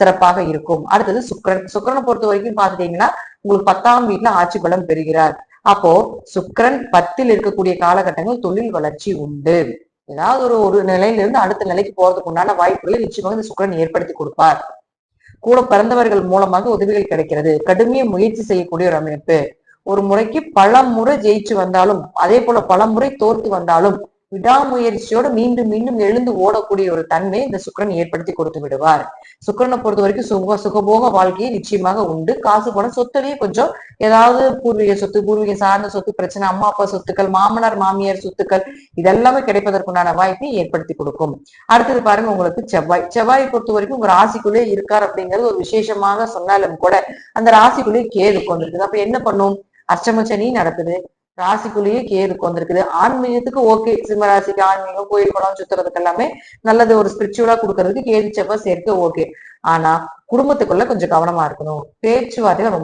சிறப்பாக இருக்கும். அடுத்தது சுக்கரன். சுக்கிரனை பொறுத்த வரைக்கும் பாத்துட்டீங்கன்னா உங்களுக்கு பத்தாம் வீட்டுல ஆட்சி பலம் பெறுகிறார். அப்போ சுக்கரன் பத்தில் இருக்கக்கூடிய காலகட்டங்கள் தொழில் வளர்ச்சி உண்டு. ஏதாவது ஒரு ஒரு நிலையிலிருந்து அடுத்த நிலைக்கு போறதுக்கு உண்டான வாய்ப்புகளை நிச்சயமாக இந்த சுக்கரன் ஏற்படுத்தி கொடுப்பார். கூட பிறந்தவர்கள் மூலமாக உதவிகள் கிடைக்கிறது. கடுமையை முயற்சி செய்யக்கூடிய ஒரு அமைப்பு. ஒரு முறைக்கு பல முறை ஜெயிச்சு வந்தாலும் அதே போல பல முறை தோற்று வந்தாலும் விடாமுயற்சியோட மீண்டும் மீண்டும் எழுந்து ஓடக்கூடிய ஒரு தன்மை இந்த சுக்கரன் ஏற்படுத்தி கொடுத்து விடுவார். சுக்கரனை பொறுத்த வரைக்கும் சுக சுகபோக வாழ்க்கையை நிச்சயமாக உண்டு. காசு பணம் சொத்துலயே கொஞ்சம் ஏதாவது பூர்வீக சொத்து பூர்வீக சார்ந்த சொத்து பிரச்சனை அம்மா அப்பா சொத்துக்கள் மாமனார் மாமியார் சொத்துக்கள் இதெல்லாமே கிடைப்பதற்குண்டான வாய்ப்பை ஏற்படுத்தி கொடுக்கும். அடுத்தது பாருங்க உங்களுக்கு செவ்வாய். செவ்வாயை பொறுத்த வரைக்கும் உங்க ராசிக்குள்ளே இருக்கார் அப்படிங்கிறது ஒரு விசேஷமாக சொன்னாலும் கூட அந்த ராசிக்குள்ளேயே கேது கொண்டிருக்குது அப்ப என்ன பண்ணும்? அஷ்டம சனி நடக்குது. ராசிக்குள்ளேயே கேது வந்திருக்குது ஆன்மீகத்துக்கு ஓகே. சிம்ம ராசிக்கு ஆன்மீகம் கோயில் குளம் சுத்துறதுக்கு எல்லாமே நல்லது ஒரு ஸ்பிரிச்சுவலா கொடுக்கறதுக்கு கேது செவ்வாய் சேர்க்க ஓகே. ஆனா குடும்பத்துக்குள்ள கொஞ்சம் கவனமா இருக்கணும். பேச்சுவார்த்தையில ரொம்ப